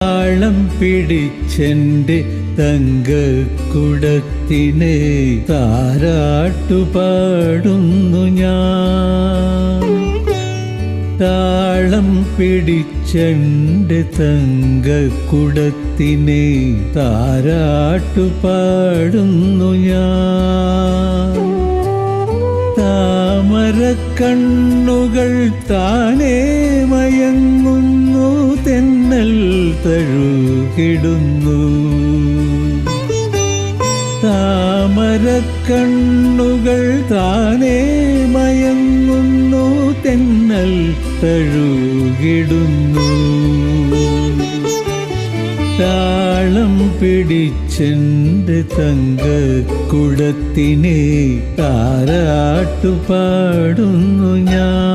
താളം പിടിച്ചെന്റെ തങ്കക്കുടത്തിനെ താരാട്ടു പാടുന്നു ഞാൻ. താളം പിടിച്ചെന്റെ തങ്കക്കുടത്തിനെ താരാട്ടു പാടുന്നു ഞാൻ. താമരക്കണ്ണുകൾ താനേ മയങ്ങുന്നു തെന്നൽ തഴുകിടുന്നു. താമരക്കണ്ണുകൾ താനേ മയങ്ങുന്നു തെന്നൽ തഴുകിടുന്നു. താളം പിടിച്ചെന്റെ തങ്കക്കുടത്തിനെ താരാട്ടു പാടുന്നു ഞാൻ.